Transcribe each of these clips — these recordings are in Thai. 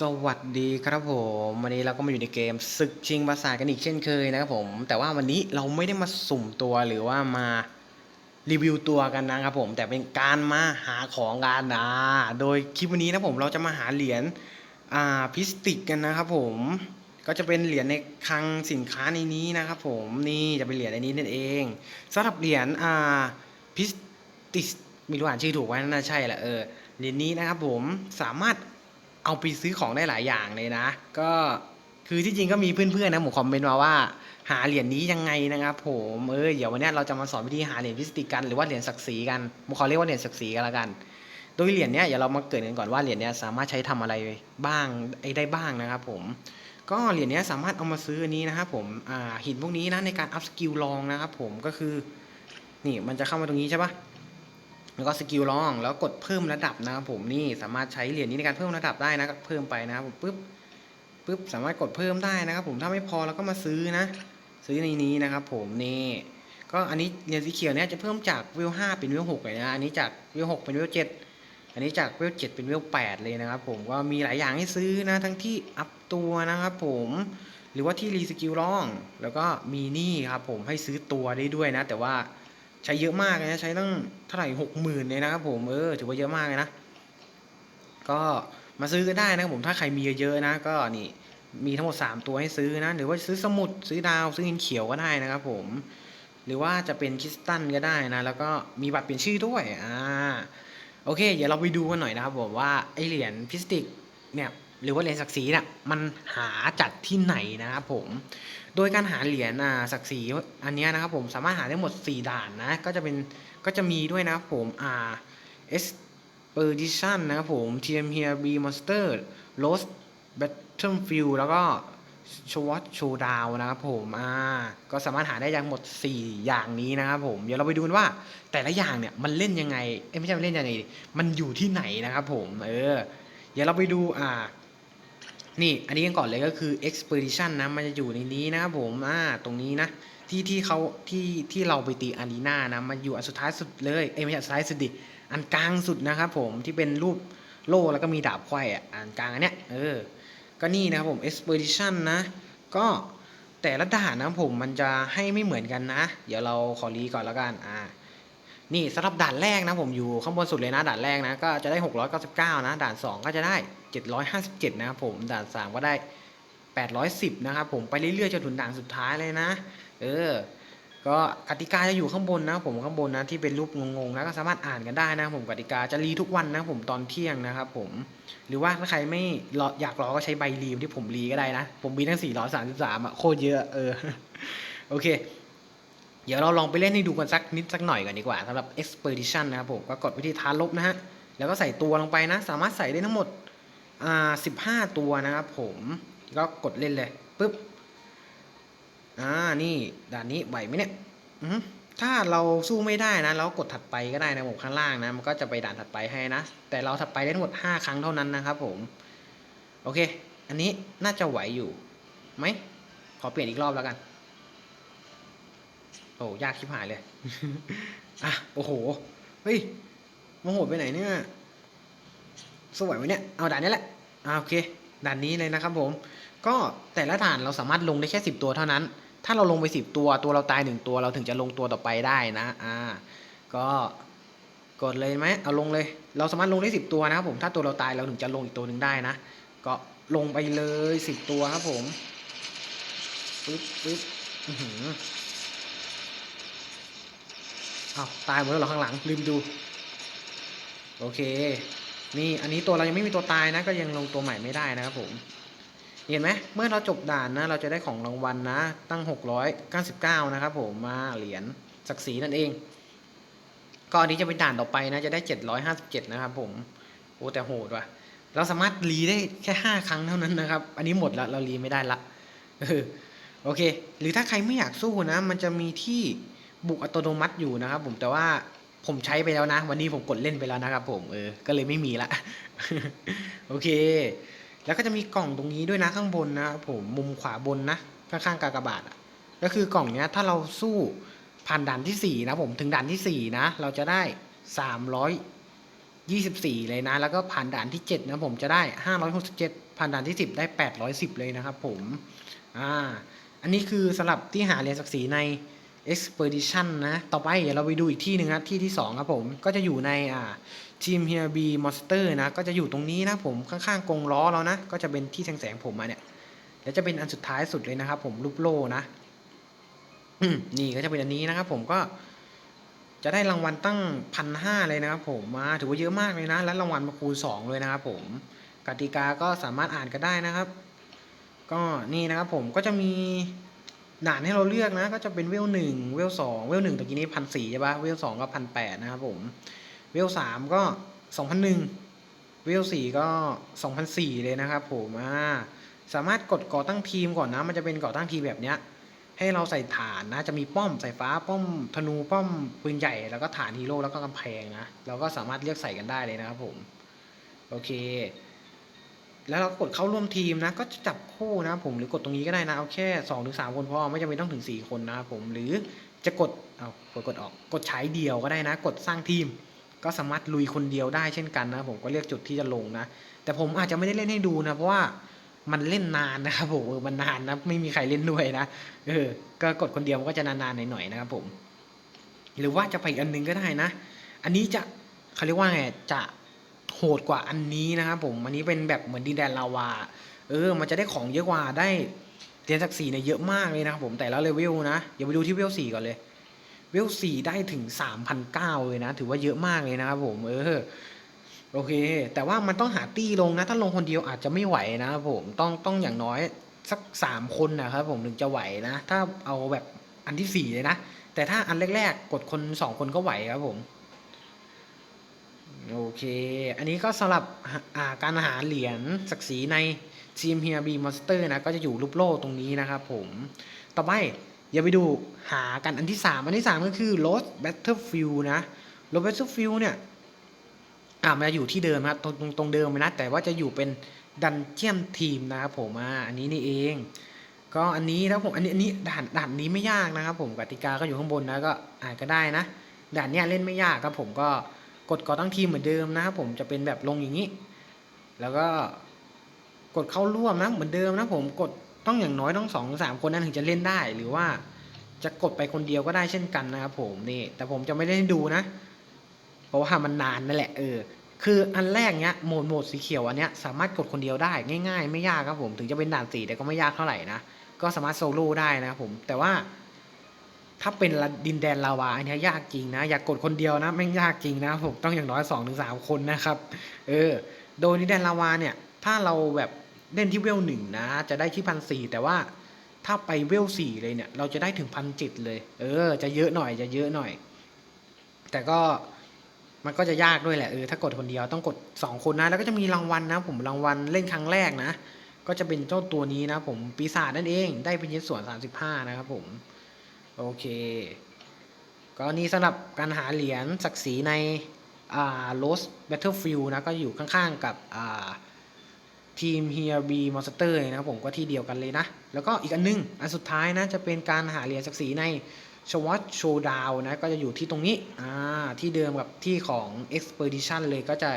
สวัสดีครับผม วันนี้เราก็มาอยู่ในเกมศึกชิงประสาทกันอีกเช่นเคยนะครับผม แต่ว่าวันนี้เราไม่ได้มาสุ่มตัวหรือว่ามารีวิวตัวกันนะครับผม แต่เป็นการมาหาของกันนะโดยคลิปวันนี้นะผมเราจะมาหาเหรียญอ่าพิสติกกันนะครับผมก็จะเป็นเหรียญในคลังสินค้าในนี้นะครับผมนี่จะเป็นเหรียญในนี้นั่นเองสำหรับเหรียญอ่าพิสติกม่รู้อ่านชื่อถูกไหมน่าใช่แหละเออเหรียญนี้นะครับผมสามารถ เอาไปซื้อของได้หลายอย่างเลยนะ ก็คือที่จริงก็มีเพื่อนๆนะผมคอมเมนต์มาว่า หาเหรียญนี้ยังไงนะครับ ผมเออเดี๋ยววันนี้เราจะมาสอนวิธีหาเหรียญพิสติกันหรือว่าเหรียญศักดิ์ศรีกันผมขอเรียกว่าเหรียญศักดิ์ศรีกันละกัน โดยเหรียญเนี้ยเดี๋ยวเรามาเกิดกันก่อนว่าเหรียญเนี้ยสามารถใช้ทำอะไรบ้างไอ้ได้บ้างนะครับ ผมก็เหรียญเนี้ยสามารถเอามาซื้ออันนี้นะครับผมอ่าหินพวกนี้นะในการอัพสกิลลองนะครับผมก็คือ นี่มันจะเข้ามาตรงนี้ใช่ปะ แล้วก็สกิลลองแล้วกดเพิ่มระดับนะครับผมนี่สามารถใช้เหรียญนี้ในการเพิ่มระดับได้นะเพิ่มไปนะครับผมปึ๊บปึ๊บสามารถกดเพิ่มได้นะครับ ผมถ้าไม่พอเราก็มาซื้อนะ ซื้อในนี้นะครับ ผมนี่ก็อันนี้เหรียญสีเขียวเนี่ยจะเพิ่มจากเวห้าเป็นเวหกเลยนะอันนี้จากเวหกเป็นเวเจ็ดอันนี้จากเวลเจ็ดเป็นเวลแปดเลยนะครับผมก็มีหลายอย่างให้ซื้อนะทั้งที่อัพตัวนะครับผมหรือว่าที่รีสกิลลอง แล้วก็มีนี่ครับผมให้ซื้อตัวได้ด้วยนะ แต่ว่า ใช้เยอะมากเลยนะใช้ตั้งเท่าไหร่หกหมื่นเลยนะครับผมเออถือว่าเยอะมากเลยนะ ก็มาซื้อก็ได้นะครับผมถ้าใครมีเยอะๆนะ ก็นี่มีทั้งหมด 3 ตัวให้ซื้อนะ หรือว่าซื้อสมุดซื้อดาวซื้อหินเขียวก็ได้นะครับผม หรือว่าจะเป็นคริสตัลก็ได้นะ แล้วก็มีบัตรเปลี่ยนชื่อด้วยอ่าโอเค เดี๋ยวเราไปดูกันหน่อยนะครับผมว่าไอเหรียญพิสติกเนี่ย หรือว่าเหรียญศักดิ์ศรีเนี่ยมันหาจากที่ไหนนะครับผม โดยการหาเหรียญศักดิ์ศรีอันนี้นะครับผมสามารถหาได้หมด 4 ด่านนะก็จะเป็นก็จะมีด้วยนะครับผมอ่า Expedition นะครับผม TM Here B Monster Lost Battlefield แล้วก็ Sword Showdown นะครับผมอ่าก็สามารถหาได้อย่างหมด 4 อย่างนี้นะครับผม เดี๋ยวเราไปดูกันว่าแต่ละอย่างเนี่ยมันเล่นยังไง เอ้ไม่ใช่มันเล่นยังไง มันอยู่ที่ไหนนะครับผม เออ เดี๋ยวเราไปดูอ่า นี่อันนี้กันก่อนเลยก็คือ expedition นะมันจะอยู่ในนี้นะครับผมอ่าตรงนี้นะที่ที่เขาที่ที่เราไปตีอารีนานะมันอยู่อันสุดท้ายสุดเลยเอ้ไม่ใช่อันสุดท้ายสุดดิอันกลางสุดนะครับผมที่เป็นรูปโล่แล้วก็มีดาบไขว้อะอันกลางอันเนี้ยเออก็นี่นะครับผม expedition นะ ก็แต่ละด่านนะผมมันจะให้ไม่เหมือนกันนะ เดี๋ยวเราขอรีก่อนแล้วกันอ่านี่สำหรับด่านแรกนะผมอยู่ข้างบนสุดเลยนะด่านแรกนะก็จะได้ 699 นะด่าน 2 ก็จะได้ 757 นะครับผมด่าน 3 ก็ได้ 810 นะครับผมไปเรื่อยๆจนถึงด่านสุดท้ายเลยนะ เออ ก็กติกาจะอยู่ข้างบนนะผมข้างบนนะที่เป็นรูปงงๆนะก็สามารถอ่านกันได้นะผมกติกาจะรีทุกวันนะผมตอนเที่ยงนะครับผมหรือว่าถ้าใครไม่รออยากรอก็ใช้ใบรีที่ผมรีก็ได้นะ ผมมีทั้ง433อะโคตรเยอะเออโอเคเดี๋ยวเราลองไปเล่นให้ดูกันสักนิดสักหน่อยก่อนดีกว่าสำหรับ Expedition นะครับผมก็กดวิธีทาลบนะฮะ แล้วก็ใส่ตัวลงไปนะ สามารถใส่ได้ทั้งหมด อ่า15ตัวนะครับผมก็กดเล่นเลยปุ๊บอ่านี่ด่านนี้ไหวไหมเนี่ยอือหือถ้าเราสู้ไม่ได้นะ เรากดถัดไปก็ได้นะผมข้างล่างนะ มันก็จะไปด่านถัดไปให้นะ แต่เราถัดไปได้ทั้งหมด 5 ครั้งเท่านั้นนะครับผม โอเค อันนี้น่าจะไหวอยู่ไหมขอเปลี่ยนอีกรอบแล้วกัน โอ้ยากชิบหายเลย อะ โอ้โห เฮ้ยโมโหดไปไหนเนี่ย สวยไหมเนี่ย เอาด่านนี้แหละอ่าโอเคด่านนี้เลยนะครับผม ก็แต่ละด่านเราสามารถลงได้แค่สิบตัวเท่านั้น ถ้าเราลงไปสิบตัว ตัวเราตายหนึ่งตัวเราถึงจะลงตัวต่อไปได้นะ อ่า ก็กดเลยไหมเอาลงเลย เราสามารถลงได้สิบตัวนะครับผม ถ้าตัวเราตายเราถึงจะลงอีกตัวหนึ่งได้นะ ก็ลงไปเลยสิบตัวครับผม ปึ๊บปึ๊บอือหืออ้าวตายหมดแล้วเหรอข้างหลังลืมดู โอเค นี่อันนี้ตัวเรายังไม่มีตัวตายนะ ก็ยังลงตัวใหม่ไม่ได้นะครับผม เห็นไหมเมื่อเราจบด่านนะ เราจะได้ของรางวัลนะ ตั้ง 699 นะครับผมมาเหรียญศักดิ์ศรีนั่นเอง ก็อันนี้จะเป็นด่านต่อไปนะ จะได้ 757 นะครับผมโอ้แต่โหดว่ะ เราสามารถรีได้แค่ 5 ครั้งเท่านั้นนะครับ อันนี้หมดแล้วเรารีไม่ได้ละโอเค หรือถ้าใครไม่อยากสู้นะ มันจะมีที่บุกอัตโนมัติอยู่นะครับผมแต่ว่า ผมใช้ไปแล้วนะ วันนี้ผมกดเล่นไปแล้วนะครับผมเออก็เลยไม่มีละโอเค แล้วก็จะมีกล่องตรงนี้ด้วยนะข้างบนนะครับผมมุมขวาบนนะข้างๆกากบาทก็คือกล่องเนี้ยถ้าเราสู้ผ่านด่านที่สี่นะผมถึงด่านที่สี่นะ เราจะได้สามร้อย24 เลยนะ แล้วก็ผ่านด่านที่ 7 นะผมจะได้ 567 ผ่านด่านที่ 10 ได้ 810 เลยนะครับผมอ่าอันนี้คือสำหรับที่หาเหรียญศักดิ์ศรีใน Expedition นะ ต่อไปเดี๋ยวเราไปดูอีกที่หนึ่งนะที่ที่ 2 ครับผม ก็จะอยู่ในอ่าทีมเฮียบีมอนสเตอร์นะ ก็จะอยู่ตรงนี้นะผม ข้างๆกรงล้อแล้วนะ ก็จะเป็นที่แสงๆผมมาเนี่ย แล้วจะเป็นอันสุดท้ายสุดเลยนะครับผมรูปโล่นะนี่ก็จะเป็นอันนี้นะครับผมก็จะได้รางวัลตั้งพันห้าเลยนะครับผมมาถือว่าเยอะมากเลยนะ และรางวัลมาคูณสองเลยนะครับผมกติกาก็สามารถอ่านกันได้นะครับ ก็นี่นะครับผมก็จะมี ด่านให้เราเลือกนะ ก็จะเป็นเวลหนึ่งเวลสองเวลหนึ่งตะกี้นี้พันสี่ใช่ปะเวลสองก็พันแปดนะครับผม เวลสามก็สองพันหนึ่งเวลสี่ก็สองพันสี่เลยนะครับผมอ่าสามารถกดก่อตั้งทีมก่อนนะ มันจะเป็นก่อตั้งทีมแบบเนี้ย ให้เราใส่ฐานนะ จะมีป้อมสายฟ้าป้อมธนูป้อมปืนใหญ่แล้วก็ฐานฮีโร่แล้วก็กำแพงนะ เราก็สามารถเลือกใส่กันได้เลยนะครับผม โอเค แล้วเรากดเข้าร่วมทีมนะ ก็จะจับคู่นะผมหรือกดตรงนี้ก็ได้นะ เอาแค่สองถึงสามคนพอไม่จำเป็นต้องถึงสี่คนนะครับผมหรือจะกดเอากดกดออกกดใช้เดียวก็ได้นะ กดสร้างทีม ก็สามารถลุยคนเดียวได้เช่นกันนะผมก็เลือกจุดที่จะลงนะ แต่ผมอาจจะไม่ได้เล่นให้ดูนะเพราะว่ามันเล่นนานนะครับผมเออมันนานนะไม่มีใครเล่นด้วยนะเออก็กดคนเดียวมันก็จะนานๆหน่อยๆนะครับผม หรือว่าจะไปอีกอันหนึงก็ได้นะ อันนี้จะเขาเรียกว่าไงจะ โหดกว่าอันนี้นะครับผม อันนี้เป็นแบบเหมือนดินแดนลาวา เออ มันจะได้ของเยอะกว่าได้เหรียญศักดิ์ศรีเนี่ยเยอะมากเลยนะครับผมแต่ละเลเวลนะอย่าไปดูที่เวลสี่ก่อนเลยเวลสี่ได้ถึงสามพันเก้าเลยนะ ถือว่าเยอะมากเลยนะครับผมเออโอเค แต่ว่ามันต้องหาตี้ลงนะ ถ้าลงคนเดียวอาจจะไม่ไหวนะครับผมต้องต้องอย่างน้อยสักสามคนนะครับผมถึงจะไหวนะ ถ้าเอาแบบอันที่สี่เลยนะ แต่ถ้าอันแรกๆกดคนสองคนก็ไหวครับผม โอเค อันนี้ก็สำหรับหาอ่าการหาเหรียญศักดิ์ศรีในทีมเฮียบีมอนสเตอร์นะ ก็จะอยู่รูปโล่ตรงนี้นะครับผม ต่อไปอย่าไปดูหากันอันที่สามอันที่สามก็คือ Lost Battlefield นะ Lost Battlefield เนี่ย อ่ามันจะอยู่ที่เดิมครับ ตรงตรงตรงเดิมนะ แต่ว่าจะอยู่เป็นดันเจียมทีมนะครับผมอ่าอันนี้นี่เอง ก็อันนี้นะครับผมอันนี้อันนี้ด่านด่านนี้ไม่ยากนะครับผมกติกาก็อยู่ข้างบนนะก็อ่านก็ได้นะด่านเนี้ยเล่นไม่ยากครับผมก็ ดก่อตั้งทีมเหมือนเดิมนะครับผมจะเป็นแบบลงอย่างนี้ แล้วก็กดเข้าร่วมนะเหมือนเดิมนะผมกดต้องอย่างน้อยต้องสองสามคนนั้นถึงจะเล่นได้ หรือว่าจะกดไปคนเดียวก็ได้เช่นกันนะครับผมนี่แต่ผมจะไม่ได้ดูนะ เพราะว่ามันนานนั่นแหละเออคืออันแรกเนี้ยโหมดโหมดสีเขียวอันเนี้ยสามารถกดคนเดียวได้ง่าย ๆ ไม่ยากครับผมถึงจะเป็นด่านสีแต่ก็ไม่ยากเท่าไหร่นะก็สามารถโซโล่ได้นะครับผมแต่ว่า ถ้าเป็นดินแดนลาวาอันนี้ยากจริงนะ อยากกดคนเดียวนะแม่งยากจริงนะผมต้องอย่างน้อยสองถึงสามคนนะครับ เออ โดยดินแดนลาวาเนี่ย ถ้าเราแบบเล่นที่เวลหนึ่งนะ จะได้ที่พันสี่แต่ว่าถ้าไปเวลสี่เลยเนี่ย เราจะได้ถึงพันเจิตเลย เออ จะเยอะหน่อยจะเยอะหน่อย แต่ก็มันก็จะยากด้วยแหละเออถ้ากดคนเดียวต้องกดสองคนนะ แล้วก็จะมีรางวัลนะ ผมรางวัลเล่นครั้งแรกนะ ก็จะเป็นเจ้าตัวนี้นะ ผมปีศาจนั่นเอง ได้เป็นชิ้นส่วน 35 นะครับผม โอเค ก็นี่สำหรับการหาเหรียญศักดิ์ศรีในอ่า Lost Battlefield นะ ก็อยู่ข้างๆกับอ่าทีม Here B Monster นะครับผมก็ที่เดียวกันเลยนะ แล้วก็อีกอันนึง อันสุดท้ายนะ จะเป็นการหาเหรียญศักดิ์ศรีในชวัตโชดาวนะ ก็จะอยู่ที่ตรงนี้อ่าที่เดิมกับที่ของ Expedition เลยก็จะ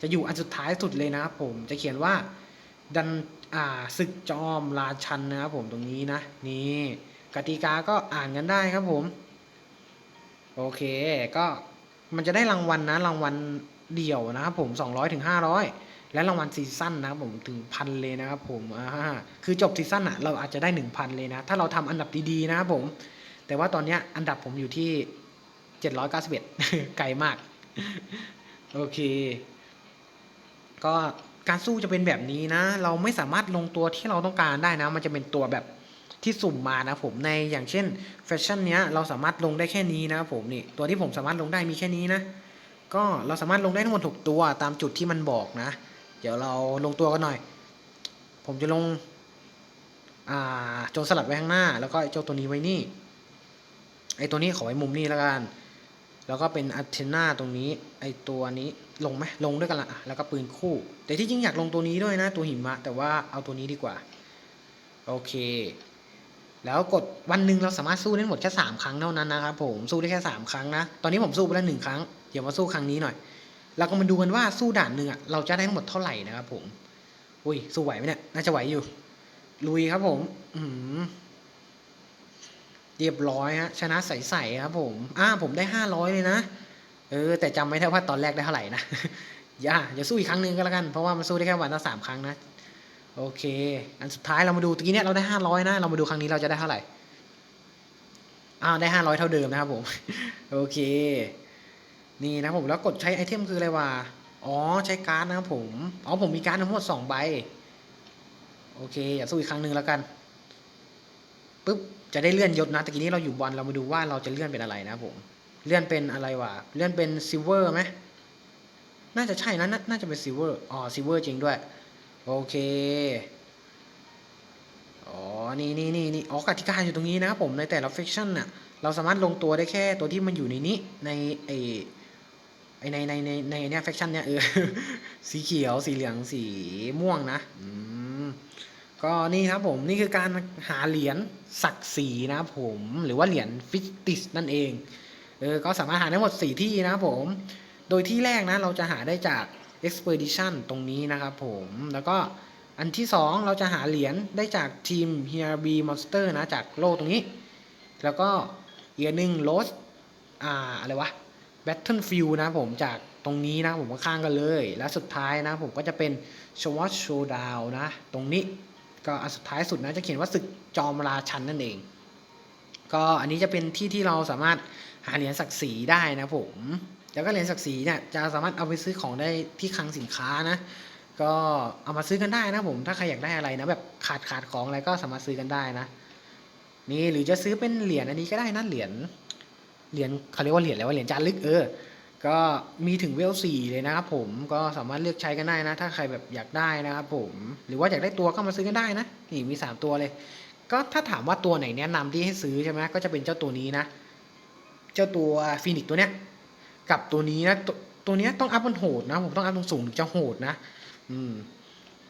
จะอยู่อันสุดท้ายสุดเลยนะครับผมจะเขียนว่าดันอ่าศึกจอมราชันนะครับผมตรงนี้นะ นี่ กติกาก็อ่านกันได้ครับผม โอเค ก็มันจะได้รางวัลนะรางวัลเดี่ยวนะครับผม 200ถึง500 และรางวัลซีซั่นนะครับผมถึงพันเลยนะครับผมอ่าคือจบซีซั่นอะเราอาจจะได้ 1,000 เลยนะ ถ้าเราทำอันดับดีๆนะครับผม แต่ว่าตอนนี้อันดับผมอยู่ที่ 791 ไกลมาก โอเค ก็การสู้จะเป็นแบบนี้นะ เราไม่สามารถลงตัวที่เราต้องการได้นะ มันจะเป็นตัวแบบ ที่สุ่มมานะผมในอย่างเช่นแฟชั่นเนี้ยเราสามารถลงได้แค่นี้นะครับผมนี่ตัวที่ผมสามารถลงได้มีแค่นี้นะก็เราสามารถลงได้ทั้งหมด6ตัวตามจุดที่มันบอกนะ เดี๋ยวเราลงตัวกันหน่อย ผมจะลงอ่าโจรสลัดไว้ข้างหน้า แล้วก็ไอ้เจ้าตัวนี้ไว้นี่ไอตัวนี้ขอไว้มุมนี้แล้วกัน แล้วก็เป็นอัเทนาตรงนี้ ไอตัวนี้ลงไหมลงด้วยกันล่ะแล้วก็ปืนคู่ แต่ที่จริงอยากลงตัวนี้ด้วยนะ ตัวหิมะ แต่ว่าเอาตัวนี้ดีกว่า โอเค แล้วกดวันหนึ่งเราสามารถสู้ได้หมดแค่สามครั้งเท่านั้นนะครับผมสู้ได้แค่สามครั้งนะ ตอนนี้ผมสู้ไปแล้วหนึ่งครั้ง เดี๋ยวมาสู้ครั้งนี้หน่อย เราก็มาดูกันว่าสู้ด่านหนึ่งอะเราจะได้ทั้งหมดเท่าไหร่นะครับผม อุ้ยสู้ไหวไหมเนี่ยน่าจะไหวอยู่ ลุยครับผม อืมเรียบร้อยฮะชนะใสๆครับผมอ่าผมได้ห้าร้อยเลยนะ เออ แต่จำไม่ได้ว่าตอนแรกได้เท่าไหร่นะ อย่าอย่าสู้อีกครั้งหนึ่งก็แล้วกัน เพราะว่ามันสู้ได้แค่วันละสามครั้งนะ โอเค อันสุดท้ายเรามาดูตะกี้เนี่ยเราได้ห้าร้อยนะ เรามาดูครั้งนี้เราจะได้เท่าไหร่ อ้าวได้ห้าร้อยเท่าเดิมนะครับผม โอเค นี่นะผมแล้วกดใช้ไอเทมคืออะไรวะ อ๋อใช้การ์ดนะครับผม อ๋อผมมีการ์ดทั้งหมดสองใบ โอเค อย่าสู้อีกครั้งหนึ่งแล้วกันปุ๊บ จะได้เลื่อนยศนะ ตะกี้นี้เราอยู่บอลเรามาดูว่าเราจะเลื่อนเป็นอะไรนะครับผม เลื่อนเป็นอะไรวะ เลื่อนเป็นซิลเวอร์ไหมน่าจะใช่นะน,น่าจะเป็นซิลเวอร์ อ๋อซิลเวอร์จริงด้วย โอเค อ๋อ นี่นี่นี่นี่อ๋อกติกาอยู่ตรงนี้นะครับผมในแต่ละเฟคชั่นน่ะ เราสามารถลงตัวได้แค่ตัวที่มันอยู่ในนี้ ในไอไอในในในในเนี่ยเฟคชั่นเนี่ยเออ สีเขียว สีเหลือง สีม่วงนะ อืม ก็นี่ครับผม นี่คือการหาเหรียญศักดิ์ศรีนะครับผม หรือว่าเหรียญฟิติสนั่นเอง เออ ก็สามารถหาได้หมดสี่ที่นะครับผม โดยที่แรกนะ เราจะหาได้จาก Expedition ตรงนี้นะครับผมแล้วก็อันที่สองเราจะหาเหรียญได้จากทีม Here Be Monster นะ จากโลกตรงนี้ แล้วก็อีกหนึ่ง Lost อ่าอะไรวะ Battlefield นะผมจากตรงนี้นะผมข้างกันเลย และสุดท้ายนะผมก็จะเป็น Sword Showdown นะ ตรงนี้ก็อันสุดท้ายสุดนะจะเขียนว่าศึกจอมราชันนั่นเอง ก็อันนี้จะเป็นที่ที่เราสามารถหาเหรียญศักดิ์ศรีได้นะผม แล้วก็เหรียญศักดิ์ศรีเนี่ยจะสามารถเอาไปซื้อของได้ที่คลังสินค้านะ ก็เอามาซื้อกันได้นะผม ถ้าใครอยากได้อะไรนะแบบขาดขาดของอะไรก็สามารถซื้อกันได้นะ นี่หรือจะซื้อเป็นเหรียญอันนี้ก็ได้นะเหรียญเหรียญเขาเรียกว่าเหรียญอะไรว่าเหรียญจารึกเออ ก็มีถึงเวลสี่เลยนะครับผมก็สามารถเลือกใช้กันได้นะ ถ้าใครแบบอยากได้นะครับผม หรือว่าอยากได้ตัวก็มาซื้อกันได้นะนี่มีสามตัวเลย ก็ถ้าถามว่าตัวไหนแนะนำที่ให้ซื้อใช่ไหมก็จะเป็นเจ้าตัวนี้นะ เจ้าตัวฟีนิกตัวเนี้ย กับตัวนี้นะตัวตัวนี้ต้องอัพมันโหดนะผมต้องอัพตรงสูงถึงจะโหดนะ อืม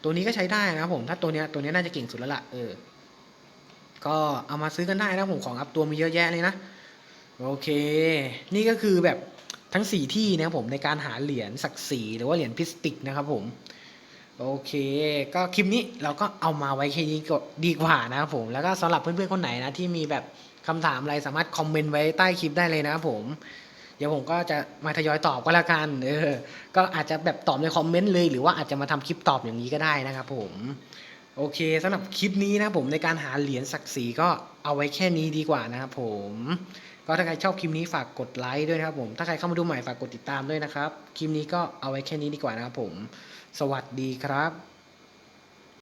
ตัวนี้ก็ใช้ได้นะผมถ้าตัวเนี้ยตัวนี้น่าจะเก่งสุดแล้วล่ะเออ ก็เอามาซื้อกันได้นะผมของอัพตัวมีเยอะแยะเลยนะโอเค นี่ก็คือแบบทั้งสี่ที่นะครับผมในการหาเหรียญศักดิ์ศรีหรือว่าเหรียญพิสติกนะครับผม โอเค ก็คลิปนี้เราก็เอามาไว้แค่นี้ก็ดีกว่านะครับผมแล้วก็สำหรับเพื่อนๆคนไหนนะที่มีแบบคำถามอะไรสามารถคอมเมนต์ไว้ใต้คลิปได้เลยนะครับผม เดี๋ยวผมก็จะมาทยอยตอบก็แล้วกันเออก็อาจจะแบบตอบในคอมเมนต์เลย หรือว่าอาจจะมาทำคลิปตอบอย่างนี้ก็ได้นะครับผมโอเคสำหรับคลิปนี้นะผมในการหาเหรียญศักดิ์ศรีก็เอาไว้แค่นี้ดีกว่านะครับผม ก็ถ้าใครชอบคลิปนี้ฝากกดไลค์ด้วยนะครับผม ถ้าใครเข้ามาดูใหม่ฝากกดติดตามด้วยนะครับ คลิปนี้ก็เอาไว้แค่นี้ดีกว่านะครับผม สวัสดีครับ